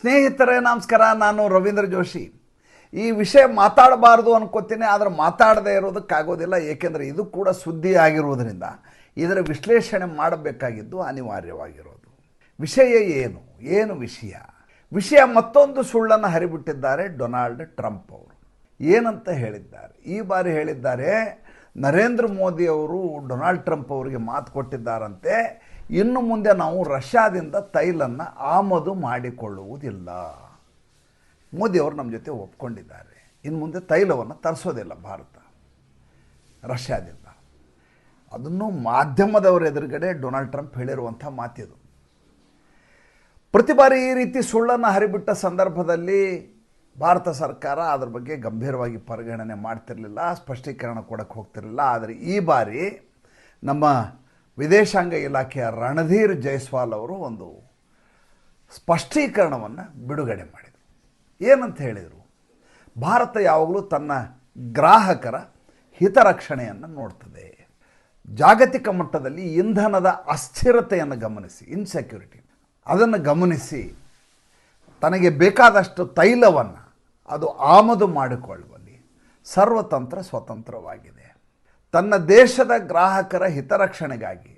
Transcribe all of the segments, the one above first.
ಸ್ನೇಹಿತರೇ, ನಮಸ್ಕಾರ. ನಾನು ರವೀಂದ್ರ ಜೋಶಿ. ಈ ವಿಷಯ ಮಾತಾಡಬಾರ್ದು ಅನ್ಕೋತೀನಿ, ಆದರೆ ಮಾತಾಡದೇ ಇರೋದಕ್ಕಾಗೋದಿಲ್ಲ. ಏಕೆಂದರೆ ಇದು ಕೂಡ ಸುದ್ದಿ ಆಗಿರುವುದರಿಂದ ಇದರ ವಿಶ್ಲೇಷಣೆ ಮಾಡಬೇಕಾಗಿದ್ದು ಅನಿವಾರ್ಯವಾಗಿರೋದು. ವಿಷಯ ಏನು? ಏನು ವಿಷಯ? ವಿಷಯ ಮತ್ತೊಂದು ಸುಳ್ಳನ್ನು ಹರಿಬಿಟ್ಟಿದ್ದಾರೆ ಡೊನಾಲ್ಡ್ ಟ್ರಂಪ್ ಅವರು. ಏನಂತ ಹೇಳಿದ್ದಾರೆ? ಈ ಬಾರಿ ಹೇಳಿದ್ದಾರೆ, ನರೇಂದ್ರ ಮೋದಿ ಅವರು ಡೊನಾಲ್ಡ್ ಟ್ರಂಪ್ ಅವರಿಗೆ ಮಾತು ಕೊಟ್ಟಿದ್ದಾರಂತೆ. ಇನ್ನು ಮುಂದೆ ನಾವು ರಷ್ಯಾದಿಂದ ತೈಲನ್ನು ಆಮದು ಮಾಡಿಕೊಳ್ಳುವುದಿಲ್ಲ. ಮೋದಿಯವರು ನಮ್ಮ ಜೊತೆ ಒಪ್ಕೊಂಡಿದ್ದಾರೆ. ಇನ್ನು ಮುಂದೆ ತೈಲವನ್ನು ತರಿಸೋದಿಲ್ಲ ಭಾರತ. ರಷ್ಯಾದಿಂದ. ಅದನ್ನು ಮಾಧ್ಯಮದವರ ಎದುರುಗಡೆ ಡೊನಾಲ್ಡ್ ಟ್ರಂಪ್ ಹೇಳಿರುವಂಥ ಮಾತಿದು. ಪ್ರತಿ ಬಾರಿ ಈ ರೀತಿ ಸುಳ್ಳನ್ನು ಹರಿಬಿಟ್ಟ ಸಂದರ್ಭದಲ್ಲಿ ಭಾರತ ಸರ್ಕಾರ ಅದರ ಬಗ್ಗೆ ಗಂಭೀರವಾಗಿ ಪರಿಗಣನೆ ಮಾಡ್ತಿರಲಿಲ್ಲ, ಸ್ಪಷ್ಟೀಕರಣ ಕೊಡಕ್ಕೆ ಹೋಗ್ತಿರಲಿಲ್ಲ. ಆದರೆ ಈ ಬಾರಿ ನಮ್ಮ ವಿದೇಶಾಂಗ ಇಲಾಖೆಯ ರಣಧೀರ್ ಜೈಸ್ವಾಲ್ ಅವರು ಒಂದು ಸ್ಪಷ್ಟೀಕರಣವನ್ನು ಬಿಡುಗಡೆ ಮಾಡಿದರು. ಏನಂತ ಹೇಳಿದರು? ಭಾರತ ಯಾವಾಗಲೂ ತನ್ನ ಗ್ರಾಹಕರ ಹಿತರಕ್ಷಣೆಯನ್ನು ನೋಡ್ತದೆ. ಜಾಗತಿಕ ಮಟ್ಟದಲ್ಲಿ ಇಂಧನದ ಅಸ್ಥಿರತೆಯನ್ನು ಗಮನಿಸಿ ಇನ್ಸೆಕ್ಯೂರಿಟಿ ಅದನ್ನು ಗಮನಿಸಿ, ತನಗೆ ಬೇಕಾದಷ್ಟು ತೈಲವನ್ನು ಅದು ಆಮದು ಮಾಡಿಕೊಳ್ಳುವಲ್ಲಿ ಸರ್ವತಂತ್ರ ಸ್ವತಂತ್ರವಾಗಿದೆ. ತನ್ನ ದೇಶದ ಗ್ರಾಹಕರ ಹಿತರಕ್ಷಣೆಗಾಗಿ,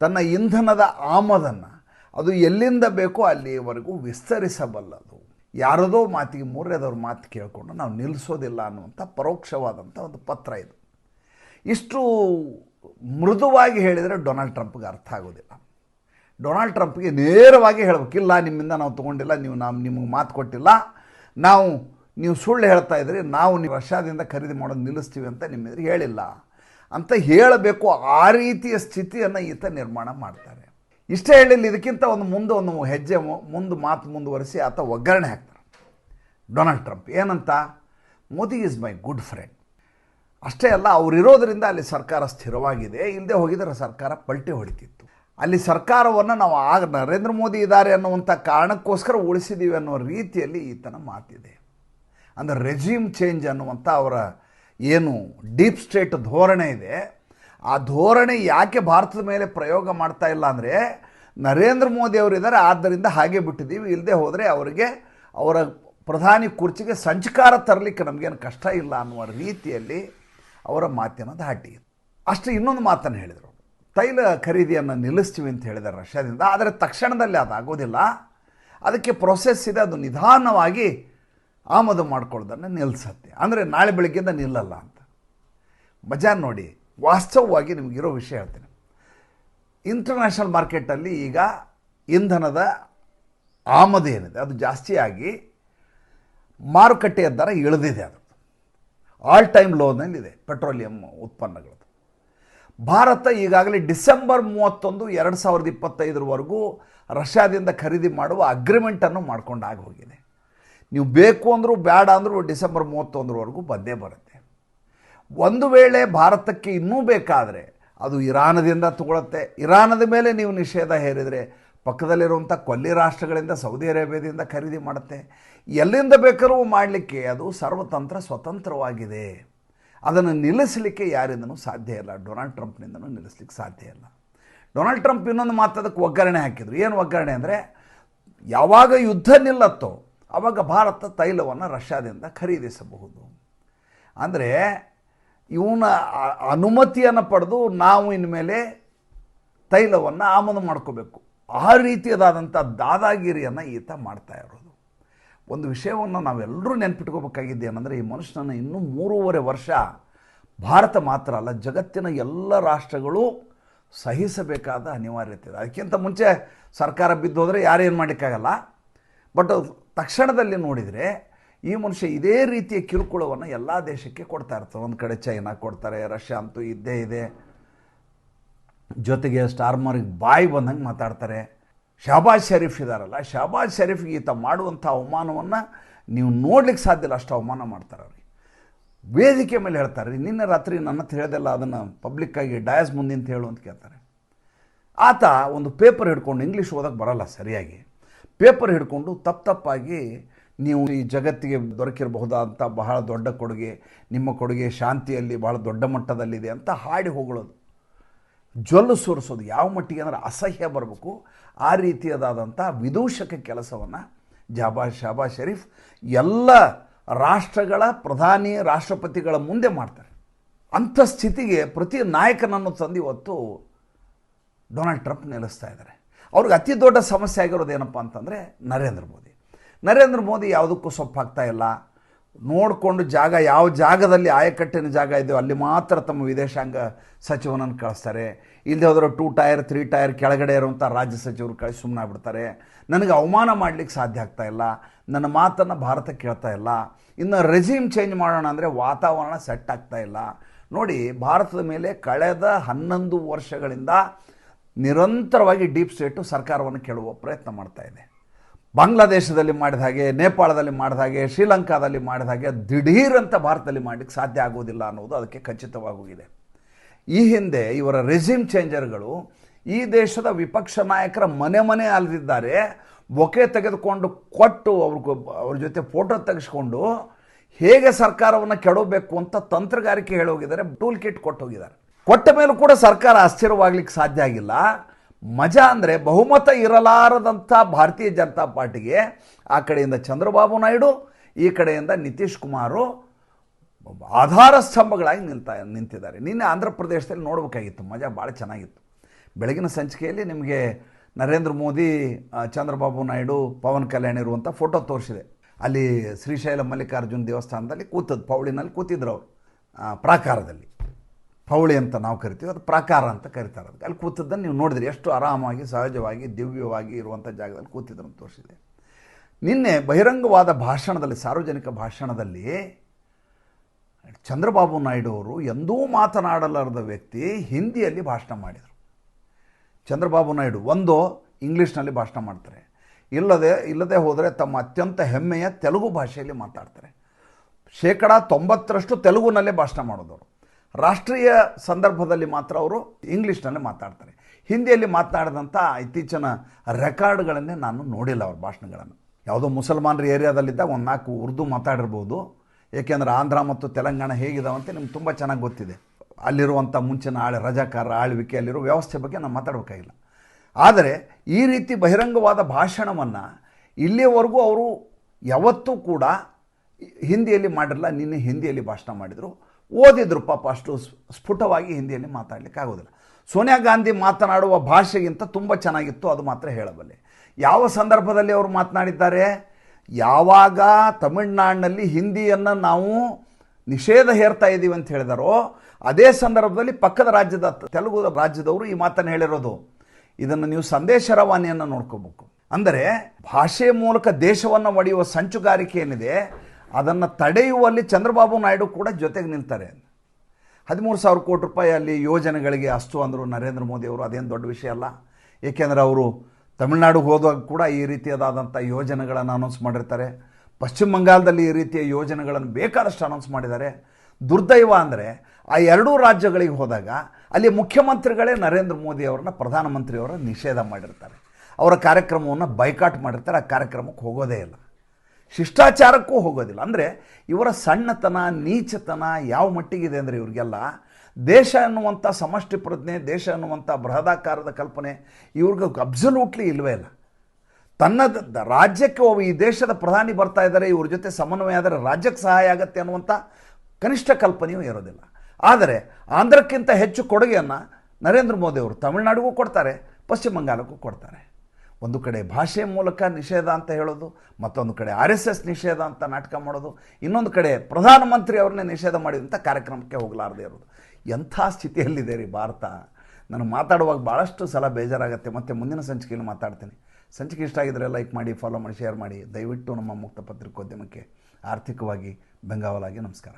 ತನ್ನ ಇಂಧನದ ಆಮದನ್ನು, ಅದು ಎಲ್ಲಿಂದ ಬೇಕೋ ಅಲ್ಲಿಯವರೆಗೂ ವಿಸ್ತರಿಸಬಲ್ಲದು. ಯಾರದೋ ಮಾತಿಗೆ ಮೂರನೇದವ್ರ ಮಾತು ಕೇಳಿಕೊಂಡು ನಾವು ನಿಲ್ಲಿಸೋದಿಲ್ಲ ಅನ್ನುವಂಥ ಪರೋಕ್ಷವಾದಂಥ ಒಂದು ಪತ್ರ ಇದು. ಇಷ್ಟು ಮೃದುವಾಗಿ ಹೇಳಿದರೆ ಡೊನಾಲ್ಡ್ ಟ್ರಂಪ್ಗೆ ಅರ್ಥ ಆಗೋದಿಲ್ಲ. ಡೊನಾಲ್ಡ್ ಟ್ರಂಪ್ಗೆ ನೇರವಾಗಿ ಹೇಳಬೇಕಿಲ್ಲ ನಿಮ್ಮಿಂದ ನಾವು ತೊಗೊಂಡಿಲ್ಲ, ನೀವು ನಾವು ನಿಮಗೆ ಮಾತು ಕೊಟ್ಟಿಲ್ಲ, ನಾವು, ನೀವು ಸುಳ್ಳು ಹೇಳ್ತಾ ಇದ್ರಿ, ನಾವು ನೀವು ರಷ್ಯಾದಿಂದ ಖರೀದಿ ಮಾಡೋದು ನಿಲ್ಲಿಸ್ತೀವಿ ಅಂತ ನಿಮ್ಮ ಹೇಳಿಲ್ಲ. ಅಂತ ಹೇಳಬೇಕು ಆ ರೀತಿಯ ಸ್ಥಿತಿಯನ್ನು ಈತ ನಿರ್ಮಾಣ ಮಾಡ್ತಾರೆ. ಇಷ್ಟೇ ಹೇಳಿಲ್ಲ, ಇದಕ್ಕಿಂತ ಒಂದು ಮುಂದೆ ಒಂದು ಹೆಜ್ಜೆ ಮುಂದೆ ಮಾತು ಮುಂದುವರಿಸಿ ಆತ ಒಗ್ಗರಣೆ ಹಾಕ್ತಾರೆ. ಡೊನಾಲ್ಡ್ ಟ್ರಂಪ್, ಏನಂತ? Modi is my good friend. ಅಷ್ಟೇ ಅಲ್ಲ ಅವರಿರೋದ್ರಿಂದ ಅಲ್ಲಿ ಸರ್ಕಾರ ಸ್ಥಿರವಾಗಿದೆ. ಇಲ್ಲದೆ ಹೋಗಿದರೆ ಸರ್ಕಾರ ಪಲ್ಟಿ ಹೊಡಿತಿತ್ತು. ಅಲ್ಲಿ ಸರ್ಕಾರವನ್ನು ನಾವು ಆಗ, ನರೇಂದ್ರ ಮೋದಿ ಇದ್ದಾರೆ ಅನ್ನುವಂಥ ಕಾರಣಕ್ಕೋಸ್ಕರ ಉಳಿಸಿದ್ದೀವಿ ಅನ್ನೋ ರೀತಿಯಲ್ಲಿ ಈತನ ಮಾತಿದೆ. ಅಂದರೆ ರೆಜ್ಯೂಮ್ ಚೇಂಜ್ ಅನ್ನುವಂಥ ಅವರ ಏನು ಡೀಪ್ ಸ್ಟೇಟ್ ಧೋರಣೆ ಇದೆ. ಆ ಧೋರಣೆ ಯಾಕೆ ಭಾರತದ ಮೇಲೆ ಪ್ರಯೋಗ ಮಾಡ್ತಾ ಇಲ್ಲ ಅಂದರೆ ನರೇಂದ್ರ ಮೋದಿ ಅವರಿದ್ದಾರೆ ಆದ್ದರಿಂದ ಹಾಗೆ ಬಿಟ್ಟಿದ್ದೀವಿ. ಇಲ್ಲದೆ ಹೋದರೆ ಅವರಿಗೆ, ಅವರ ಪ್ರಧಾನಿ ಕುರ್ಚಿಗೆ ಸಂಚಕಾರ ತರಲಿಕ್ಕೆ ನಮಗೇನು ಕಷ್ಟ ಇಲ್ಲ ಅನ್ನುವ ರೀತಿಯಲ್ಲಿ ಅವರ ಮಾತಿನ ಧಾಟಿ. ಅಷ್ಟು ಇನ್ನೊಂದು ಮಾತನ್ನು ಹೇಳಿದರು. ತೈಲ ಖರೀದಿಯನ್ನು ನಿಲ್ಲಿಸ್ತೀವಿ ಅಂತ ಹೇಳಿದ್ದಾರೆ ರಷ್ಯಾದಿಂದ, ಆದರೆ ತಕ್ಷಣದಲ್ಲಿ ಅದಾಗೋದಿಲ್ಲ. ಅದಕ್ಕೆ ಪ್ರೊಸೆಸ್ ಇದೆ, ಅದು ನಿಧಾನವಾಗಿ ಆಮದು ಮಾಡ್ಕೊಳ್ದನ್ನು ನಿಲ್ಲಿಸತ್ತೆ ಅಂದರೆ ನಾಳೆ ಬೆಳಗ್ಗೆಯಿಂದ ನಿಲ್ಲಲ್ಲ ಅಂತ. ಮಜಾ ನೋಡಿ, ವಾಸ್ತವವಾಗಿ ನಿಮಗಿರೋ ವಿಷಯ ಹೇಳ್ತೀನಿ. ಇಂಟರ್ನ್ಯಾಷನಲ್ ಮಾರ್ಕೆಟಲ್ಲಿ ಈಗ ಇಂಧನದ ಆಮದು ಏನಿದೆ, ಅದು ಜಾಸ್ತಿಯಾಗಿ ಮಾರುಕಟ್ಟೆಯ ದರ ಇಳಿದಿದೆ ಅದು. ಆಲ್ ಟೈಮ್ ಲೋನಲ್ಲಿದೆ ಪೆಟ್ರೋಲಿಯಂ ಉತ್ಪನ್ನಗಳು ಭಾರತ ಈಗಾಗಲೇ ಡಿಸೆಂಬರ್ ಮೂವತ್ತೊಂದು ಎರಡು ಸಾವಿರದ ಇಪ್ಪತ್ತೈದರವರೆಗೂ ರಷ್ಯಾದಿಂದ ಖರೀದಿ ಮಾಡುವ ಅಗ್ರಿಮೆಂಟನ್ನು ಮಾಡ್ಕೊಂಡಾಗಿ ಹೋಗಿದೆ. ನೀವು ಬೇಕು ಅಂದರೂ ಬೇಡ ಅಂದರೂ ಡಿಸೆಂಬರ್ ಮೂವತ್ತೊಂದರವರೆಗೂ ಬಂದೇ ಬರುತ್ತೆ. ಒಂದು ವೇಳೆ ಭಾರತಕ್ಕೆ ಇನ್ನೂ ಬೇಕಾದರೆ ಅದು ಇರಾನದಿಂದ ತಗೊಳುತ್ತೆ. ಇರಾನದ ಮೇಲೆ ನೀವು ನಿಷೇಧ ಹೇರಿದರೆ ಪಕ್ಕದಲ್ಲಿರುವಂಥ ಕೊಲ್ಲಿ ರಾಷ್ಟ್ರಗಳಿಂದ ಸೌದಿ ಅರೇಬಿಯಾದಿಂದ ಖರೀದಿ ಮಾಡುತ್ತೆ. ಎಲ್ಲಿಂದ ಬೇಕಾದ್ರೂ ಮಾಡಲಿಕ್ಕೆ ಅದು ಸರ್ವತಂತ್ರ ಸ್ವತಂತ್ರವಾಗಿದೆ. ಅದನ್ನು ನಿಲ್ಲಿಸಲಿಕ್ಕೆ ಯಾರಿಂದನೂ ಸಾಧ್ಯ ಇಲ್ಲ. ಡೊನಾಲ್ಡ್ ಟ್ರಂಪ್ನಿಂದನೂ ನಿಲ್ಲಿಸ್ಲಿಕ್ಕೆ ಸಾಧ್ಯ ಇಲ್ಲ. ಡೊನಾಲ್ಡ್ ಟ್ರಂಪ್ ಇನ್ನೊಂದು ಮಾತದಕ್ಕೆ ಒಗ್ಗರಣೆ ಹಾಕಿದರು. ಏನು ಒಗ್ಗರಣೆ ಅಂದರೆ ಯಾವಾಗ ಯುದ್ಧ ನಿಲ್ಲತ್ತೋ ಆವಾಗ ಭಾರತ ತೈಲವನ್ನು ರಷ್ಯಾದಿಂದ ಖರೀದಿಸಬಹುದು. ಅಂದರೆ ಇವನ ಅನುಮತಿಯನ್ನು ಪಡೆದು ನಾವು ಇನ್ಮೇಲೆ ತೈಲವನ್ನು ಆಮದು ಮಾಡ್ಕೋಬೇಕು. ಆ ರೀತಿಯದಾದಂಥ ದಾದಾಗಿರಿಯನ್ನು ಈತ ಮಾಡ್ತಾ ಇರೋದು. ಒಂದು ವಿಷಯವನ್ನು ನಾವೆಲ್ಲರೂ ನೆನ್ಪಿಟ್ಕೋಬೇಕಾಗಿದ್ದು ಏನಂದರೆ, ಈ ಮನುಷ್ಯನನ್ನು ಇನ್ನೂ ಮೂರುವರೆ ವರ್ಷ ಭಾರತ ಮಾತ್ರ ಅಲ್ಲ, ಜಗತ್ತಿನ ಎಲ್ಲ ರಾಷ್ಟ್ರಗಳು ಸಹಿಸಬೇಕಾದ ಅನಿವಾರ್ಯತೆ ಇದೆ. ಅದಕ್ಕಿಂತ ಮುಂಚೆ ಸರ್ಕಾರ ಬಿದ್ದೋದ್ರೆ ಯಾರೇನು ಮಾಡಲಿಕ್ಕಾಗಲ್ಲ? ಬಟ್ ತಕ್ಷಣದಲ್ಲಿ ನೋಡಿದರೆ ಈ ಮನುಷ್ಯ ಇದೇ ರೀತಿಯ ಕಿರುಕುಳವನ್ನು ಎಲ್ಲ ದೇಶಕ್ಕೆ ಕೊಡ್ತಾ ಇರ್ತಾರೆ ಒಂದು ಕಡೆ ಚೈನಾ ಕೊಡ್ತಾರೆ, ರಷ್ಯಾ ಅಂತೂ ಇದ್ದೇ ಇದೆ. ಜೊತೆಗೆ ಸ್ಟಾರ್ಮರ್ಗೆ ಬಾಯಿ ಬಂದಂಗೆ ಮಾತಾಡ್ತಾರೆ. ಶಹಬಾಜ್ ಶರೀಫ್ ಇದ್ದಾರಲ್ಲ ಶಹಬಾಜ್ ಶರೀಫ್ಗೆ ಈತ ಮಾಡುವಂಥ ಅವಮಾನವನ್ನು ನೀವು ನೋಡ್ಲಿಕ್ಕೆ ಸಾಧ್ಯ ಇಲ್ಲ, ಅಷ್ಟು ಅವಮಾನ ಮಾಡ್ತಾರೆ ಅವ್ರಿಗೆ ವೇದಿಕೆ ಮೇಲೆ ಹೇಳ್ತಾರೆ, ರೀ, ನಿನ್ನೆ ರಾತ್ರಿ ನನ್ನ ಹತ್ರ ಹೇಳ್ದೆಲ್ಲ, ಅದನ್ನು ಪಬ್ಲಿಕ್ಕಾಗಿ ಡಯಾಸ್ ಮುಂದೆ ಅಂತ ಹೇಳು ಅಂತ ಕೇಳ್ತಾರೆ. ಆತ ಒಂದು ಪೇಪರ್ ಹಿಡ್ಕೊಂಡು ಇಂಗ್ಲೀಷ್ ಓದೋಕ್ಕೆ ಬರಲ್ಲ ಸರಿಯಾಗಿ. ಪೇಪರ್ ಹಿಡ್ಕೊಂಡು ತಪ್ಪು ತಪ್ಪಾಗಿ ನೀವು ಈ ಜಗತ್ತಿಗೆ ದೊರಕಿರಬಹುದಾದಂಥ ಬಹಳ ದೊಡ್ಡ ಕೊಡುಗೆ, ನಿಮ್ಮ ಕೊಡುಗೆ ಶಾಂತಿಯಲ್ಲಿ ಬಹಳ ದೊಡ್ಡ ಮಟ್ಟದಲ್ಲಿದೆ ಅಂತ ಹಾಡಿ ಹೊಗಳೋದು. ಜೊಲ್ಲು ಸುರಿಸೋದು. ಯಾವ ಮಟ್ಟಿಗೆ ಅಂದರೆ ಅಸಹ್ಯ ಬರಬೇಕು. ಆ ರೀತಿಯದಾದಂಥ ವಿದೂಷಕ ಕೆಲಸವನ್ನು ಜಾಬಾ ಶಾಬಾ ಶರೀಫ್ ಎಲ್ಲ ರಾಷ್ಟ್ರಗಳ ಪ್ರಧಾನಿ ರಾಷ್ಟ್ರಪತಿಗಳ ಮುಂದೆ ಮಾಡ್ತಾರೆ. ಅಂಥ ಸ್ಥಿತಿಗೆ ಪ್ರತಿ ನಾಯಕನನ್ನು ತಂದು ಇವತ್ತು ಡೊನಾಲ್ಡ್ ಟ್ರಂಪ್ ನೆಲೆಸ್ತಾ ಇದ್ದಾರೆ. ಅವ್ರಿಗೆ ಅತಿ ದೊಡ್ಡ ಸಮಸ್ಯೆ ಆಗಿರೋದು ಏನಪ್ಪ ಅಂತಂದರೆ ನರೇಂದ್ರ ಮೋದಿ. ನರೇಂದ್ರ ಮೋದಿ ಯಾವುದಕ್ಕೂ ಸೊಪ್ಪಾಗ್ತಾ ಇಲ್ಲ. ನೋಡಿಕೊಂಡು ಜಾಗ, ಯಾವ ಜಾಗದಲ್ಲಿ ಆಯಕಟ್ಟಿನ ಜಾಗ ಇದೆಯೋ ಅಲ್ಲಿ ಮಾತ್ರ ತಮ್ಮ ವಿದೇಶಾಂಗ ಸಚಿವನನ್ನು ಕಳಿಸ್ತಾರೆ. ಇಲ್ಲದೆ ಹೋದ್ರೆ ಟೂ ಟೈರ್ ತ್ರೀ ಟೈರ್ ಕೆಳಗಡೆ ಇರುವಂಥ ರಾಜ್ಯ ಸಚಿವರು ಕಳಿಸಿ ಸುಮ್ಮನೆ ಬಿಡ್ತಾರೆ ನನಗೆ ಅವಮಾನ ಮಾಡಲಿಕ್ಕೆ ಸಾಧ್ಯ ಆಗ್ತಾ ಇಲ್ಲ. ನನ್ನ ಮಾತನ್ನು ಭಾರತ ಕೇಳ್ತಾ ಇಲ್ಲ. ಇನ್ನು ರೆಸ್ಯೂಮ್ ಚೇಂಜ್ ಮಾಡೋಣ ಅಂದರೆ ವಾತಾವರಣ ಸೆಟ್ ಆಗ್ತಾ ಇಲ್ಲ. ನೋಡಿ, ಭಾರತದ ಮೇಲೆ ಕಳೆದ ಹನ್ನೊಂದು ವರ್ಷಗಳಿಂದ ನಿರಂತರವಾಗಿ ಡೀಪ್ ಸ್ಟೇಟು ಸರ್ಕಾರವನ್ನು ಕೇಳುವ ಪ್ರಯತ್ನ ಮಾಡ್ತಾ ಇದೆ. ಬಾಂಗ್ಲಾದೇಶದಲ್ಲಿ ಮಾಡಿದ ಹಾಗೆ, ನೇಪಾಳದಲ್ಲಿ ಮಾಡಿದ ಹಾಗೆ, ಶ್ರೀಲಂಕಾದಲ್ಲಿ ಮಾಡಿದ ಹಾಗೆ ದಿಢೀರಂತ ಭಾರತದಲ್ಲಿ ಮಾಡಲಿಕ್ಕೆ ಸಾಧ್ಯ ಆಗೋದಿಲ್ಲ ಅನ್ನೋದು ಅದಕ್ಕೆ ಖಚಿತವಾಗೋಗಿದೆ. ಈ ಹಿಂದೆ ಇವರ ರೆಸ್ಯೂಮ್ ಚೇಂಜರ್ಗಳು ಈ ದೇಶದ ವಿಪಕ್ಷ ನಾಯಕರ ಮನೆ ಮನೆ ಅಲ್ದಿದ್ದಾರೆ. ಬೊಕೆ ತೆಗೆದುಕೊಂಡು ಕೊಟ್ಟು ಅವ್ರಿಗೂ, ಅವ್ರ ಜೊತೆ ಫೋಟೋ ತೆಗೆಸ್ಕೊಂಡು ಹೇಗೆ ಸರ್ಕಾರವನ್ನು ಕೆಡೋಬೇಕು ಅಂತ ತಂತ್ರಗಾರಿಕೆ ಹೇಳೋಗಿದ್ದಾರೆ ಟೂಲ್ ಕಿಟ್ ಕೊಟ್ಟು ಹೋಗಿದ್ದಾರೆ. ಕೊಟ್ಟ ಮೇಲೂ ಕೂಡ ಸರ್ಕಾರ ಅಸ್ಥಿರವಾಗಲಿಕ್ಕೆ ಸಾಧ್ಯ ಆಗಿಲ್ಲ. ಮಜಾ ಅಂದರೆ ಬಹುಮತ ಇರಲಾರದಂಥ ಭಾರತೀಯ ಜನತಾ ಪಾರ್ಟಿಗೆ ಆ ಕಡೆಯಿಂದ ಚಂದ್ರಬಾಬು ನಾಯ್ಡು, ಈ ಕಡೆಯಿಂದ ನಿತೀಶ್ ಕುಮಾರು ಆಧಾರ ಸ್ತಂಭಗಳಾಗಿ ನಿಲ್ತಾ ನಿಂತಿದ್ದಾರೆ. ನಿನ್ನೆ ಆಂಧ್ರ ಪ್ರದೇಶದಲ್ಲಿ ನೋಡಬೇಕಾಗಿತ್ತು, ಮಜಾ ಭಾಳ ಚೆನ್ನಾಗಿತ್ತು. ಬೆಳಗಿನ ಸಂಚಿಕೆಯಲ್ಲಿ ನಿಮಗೆ ನರೇಂದ್ರ ಮೋದಿ ಚಂದ್ರಬಾಬು ನಾಯ್ಡು, ಪವನ್ ಕಲ್ಯಾಣ್ ಇರುವಂಥ ಫೋಟೋ ತೋರಿಸಿದೆ. ಅಲ್ಲಿ ಶ್ರೀಶೈಲ ಮಲ್ಲಿಕಾರ್ಜುನ್ ದೇವಸ್ಥಾನದಲ್ಲಿ ಕೂತದ್ದು, ಪೌಳಿನಲ್ಲಿ ಕೂತಿದ್ರು ಅವರು ಪ್ರಾಕಾರದಲ್ಲಿ. ಪೌಳಿ ಅಂತ ನಾವು ಕರಿತೀವಿ, ಅದು ಪ್ರಾಕಾರ ಅಂತ ಕರಿತಾರೆ ಅದಕ್ಕೆ. ಅಲ್ಲಿ ಕೂತದ್ದನ್ನು ನೀವು ನೋಡಿದ್ರಿ, ಎಷ್ಟು ಆರಾಮಾಗಿ, ಸಹಜವಾಗಿ, ದಿವ್ಯವಾಗಿ ಇರುವಂಥ ಜಾಗದಲ್ಲಿ ಕೂತಿದ್ರು ಅಂತ ತೋರಿಸಿದೆ. ನಿನ್ನೆ ಬಹಿರಂಗವಾದ ಭಾಷಣದಲ್ಲಿ, ಸಾರ್ವಜನಿಕ ಭಾಷಣದಲ್ಲಿ ಚಂದ್ರಬಾಬು ನಾಯ್ಡು ಅವರು ಎಂದೂ ಮಾತನಾಡಲಾರದ ವ್ಯಕ್ತಿ ಹಿಂದಿಯಲ್ಲಿ ಭಾಷಣ ಮಾಡಿದರು. ಚಂದ್ರಬಾಬು ನಾಯ್ಡು ಒಂದು ಇಂಗ್ಲೀಷ್ನಲ್ಲಿ ಭಾಷಣ ಮಾಡ್ತಾರೆ. ಇಲ್ಲದೆ ಇಲ್ಲದೆ ಹೋದರೆ ತಮ್ಮ ಅತ್ಯಂತ ಹೆಮ್ಮೆಯ ತೆಲುಗು ಭಾಷೆಯಲ್ಲಿ ಮಾತಾಡ್ತಾರೆ. ಶೇಕಡ ತೊಂಬತ್ತರಷ್ಟು ತೆಲುಗುನಲ್ಲೇ ಭಾಷಣ ಮಾಡೋದವರು. ರಾಷ್ಟ್ರೀಯ ಸಂದರ್ಭದಲ್ಲಿ ಮಾತ್ರ ಅವರು ಇಂಗ್ಲೀಷ್ನಲ್ಲೇ ಮಾತಾಡ್ತಾರೆ. ಹಿಂದಿಯಲ್ಲಿ ಮಾತನಾಡಿದಂಥ ಇತ್ತೀಚಿನ ರೆಕಾರ್ಡ್ಗಳನ್ನೇ ನಾನು ನೋಡಿಲ್ಲ ಅವ್ರ ಭಾಷಣಗಳನ್ನು. ಯಾವುದೋ ಮುಸಲ್ಮಾನರ ಏರಿಯಾದಲ್ಲಿದ್ದಾಗ ಒಂದು ನಾಲ್ಕು ಉರ್ದು ಮಾತಾಡಿರ್ಬೋದು. ಏಕೆಂದರೆ ಆಂಧ್ರ ಮತ್ತು ತೆಲಂಗಾಣ ಹೇಗಿದಾವಂತೆ ನಿಮ್ಗೆ ತುಂಬ ಚೆನ್ನಾಗಿ ಗೊತ್ತಿದೆ. ಅಲ್ಲಿರುವಂಥ ಮುಂಚಿನ ಆಳ ರಜಾಕಾರ ಆಳ್ವಿಕೆ ಅಲ್ಲಿರೋ ವ್ಯವಸ್ಥೆ ಬಗ್ಗೆ ನಾನು ಮಾತಾಡಬೇಕಾಗಿಲ್ಲ. ಆದರೆ ಈ ರೀತಿ ಬಹಿರಂಗವಾದ ಭಾಷಣವನ್ನು ಇಲ್ಲಿಯವರೆಗೂ ಅವರು ಯಾವತ್ತೂ ಕೂಡ ಹಿಂದಿಯಲ್ಲಿ ಮಾಡಿರಲ್ಲ ನಿನ್ನೆ ಹಿಂದಿಯಲ್ಲಿ ಭಾಷಣ ಮಾಡಿದರು. ಓದಿದ್ರು ಪಾಪ ಅಷ್ಟು ಸ್ಫುಟವಾಗಿ ಹಿಂದಿಯಲ್ಲಿ ಮಾತಾಡಲಿಕ್ಕೆ ಆಗೋದಿಲ್ಲ. ಸೋನಿಯಾ ಗಾಂಧಿ ಮಾತನಾಡುವ ಭಾಷೆಗಿಂತ ತುಂಬ ಚೆನ್ನಾಗಿತ್ತು, ಅದು ಮಾತ್ರ ಹೇಳಬಲ್ಲೆ. ಯಾವ ಸಂದರ್ಭದಲ್ಲಿ ಅವರು ಮಾತನಾಡಿದ್ದಾರೆ? ಯಾವಾಗ ತಮಿಳ್ನಾಡಿನಲ್ಲಿ ಹಿಂದಿಯನ್ನು ನಾವು ನಿಷೇಧ ಹೇರ್ತಾ ಇದ್ದೀವಿ ಅಂತ ಹೇಳಿದಾರೋ, ಅದೇ ಸಂದರ್ಭದಲ್ಲಿ ಪಕ್ಕದ ರಾಜ್ಯದ ತೆಲುಗು ರಾಜ್ಯದವರು ಈ ಮಾತನ್ನು ಹೇಳಿರೋದು. ಇದನ್ನು ನೀವು ಸಂದೇಶ ರವಾನೆಯನ್ನು ನೋಡ್ಕೋಬೇಕು. ಅಂದರೆ ಭಾಷೆ ಮೂಲಕ ದೇಶವನ್ನು ಒಡೆಯುವ ಸಂಚುಗಾರಿಕೆ ಏನಿದೆ ಅದನ್ನು ತಡೆಯುವಲ್ಲಿ ಚಂದ್ರಬಾಬು ನಾಯ್ಡು ಕೂಡ ಜೊತೆಗೆ ನಿಲ್ತಾರೆ. ಹದಿಮೂರು ಸಾವಿರ ಕೋಟಿ ರೂಪಾಯಿ ಅಲ್ಲಿ ಯೋಜನೆಗಳಿಗೆ ಅಷ್ಟು ಅಂದರು ನರೇಂದ್ರ ಮೋದಿ ಅವರು, ಅದೇನು ದೊಡ್ಡ ವಿಷಯ ಅಲ್ಲ. ಏಕೆಂದರೆ ಅವರು ತಮಿಳ್ನಾಡಿಗೆ ಹೋದಾಗ ಕೂಡ ಈ ರೀತಿಯಾದಂಥ ಯೋಜನೆಗಳನ್ನು ಅನೌನ್ಸ್ ಮಾಡಿರ್ತಾರೆ. ಪಶ್ಚಿಮ ಬಂಗಾಳದಲ್ಲಿ ಈ ರೀತಿಯ ಯೋಜನೆಗಳನ್ನು ಬೇಕಾದಷ್ಟು ಅನೌನ್ಸ್ ಮಾಡಿದ್ದಾರೆ. ದುರ್ದೈವ ಅಂದರೆ ಆ ಎರಡೂ ರಾಜ್ಯಗಳಿಗೆ ಹೋದಾಗ ಅಲ್ಲಿ ಮುಖ್ಯಮಂತ್ರಿಗಳೇ ನರೇಂದ್ರ ಮೋದಿ ಅವರನ್ನ ಪ್ರಧಾನಮಂತ್ರಿಯವರ ನಿಷೇಧ ಮಾಡಿರ್ತಾರೆ. ಅವರ ಕಾರ್ಯಕ್ರಮವನ್ನು ಬೈಕಾಟ್ ಮಾಡಿರ್ತಾರೆ. ಆ ಕಾರ್ಯಕ್ರಮಕ್ಕೆ ಹೋಗೋದೇ ಇಲ್ಲ. ಶಿಷ್ಟಾಚಾರಕ್ಕೂ ಹೋಗೋದಿಲ್ಲ. ಅಂದರೆ ಇವರ ಸಣ್ಣತನ, ನೀಚತನ ಯಾವ ಮಟ್ಟಿಗಿದೆ ಅಂದರೆ ಇವರಿಗೆಲ್ಲ ದೇಶ ಅನ್ನುವಂಥ ಸಮಷ್ಟಿ ಪ್ರಜ್ಞೆ, ದೇಶ ಅನ್ನುವಂಥ ಬೃಹದಾಕಾರದ ಕಲ್ಪನೆ ಇವ್ರಿಗೆ ಅಬ್ಸಲ್ಯೂಟ್ಲಿ ಇಲ್ಲವೇ ಇಲ್ಲ. ತನ್ನ ದ- ದ- ರಾಜ್ಯಕ್ಕೆ ಈ ದೇಶದ ಪ್ರಧಾನಿ ಬರ್ತಾ ಇದ್ದಾರೆ, ಇವ್ರ ಜೊತೆ ಸಮನ್ವಯ ಆದರೆ ರಾಜ್ಯಕ್ಕೆ ಸಹಾಯ ಆಗುತ್ತೆ ಅನ್ನುವಂಥ ಕನಿಷ್ಠ ಕಲ್ಪನೆಯೂ ಇರೋದಿಲ್ಲ. ಆದರೆ ಆಂಧ್ರಕ್ಕಿಂತ ಹೆಚ್ಚು ಕೊಡುಗೆಯನ್ನು ನರೇಂದ್ರ ಮೋದಿ ಅವರು ತಮಿಳುನಾಡಿಗೂ ಕೊಡ್ತಾರೆ, ಪಶ್ಚಿಮ ಬಂಗಾಳಕ್ಕೂ ಕೊಡ್ತಾರೆ. ಒಂದು ಕಡೆ ಭಾಷೆ ಮೂಲಕ ನಿಷೇಧ ಅಂತ ಹೇಳೋದು, ಮತ್ತೊಂದು ಕಡೆ ಆರ್ ಎಸ್ ಎಸ್ ನಿಷೇಧ ಅಂತ ನಾಟಕ ಮಾಡೋದು, ಇನ್ನೊಂದು ಕಡೆ ಪ್ರಧಾನಮಂತ್ರಿ ಅವ್ರನ್ನೇ ನಿಷೇಧ ಮಾಡಿದಂಥ ಕಾರ್ಯಕ್ರಮಕ್ಕೆ ಹೋಗಲಾರದೆ ಇರೋದು. ಎಂಥ ಸ್ಥಿತಿಯಲ್ಲಿದೆ ರೀ ಭಾರತ? ನಾನು ಮಾತಾಡುವಾಗ ಭಾಳಷ್ಟು ಸಲ ಬೇಜಾರಾಗುತ್ತೆ, ಮತ್ತು ಮುಂದಿನ ಸಂಚಿಕೆಯಲ್ಲಿ ಮಾತಾಡ್ತೀನಿ. ಸಂಚಿಕೆ ಇಷ್ಟ ಆಗಿದ್ರೆ ಲೈಕ್ ಮಾಡಿ ಫಾಲೋ ಮಾಡಿ ಶೇರ್ ಮಾಡಿ. ದಯವಿಟ್ಟು ನಮ್ಮ ಮುಕ್ತ ಪತ್ರಿಕೋದ್ಯಮಕ್ಕೆ ಆರ್ಥಿಕವಾಗಿ ಬೆಂಗಾವಲಾಗಿ ನಮಸ್ಕಾರ.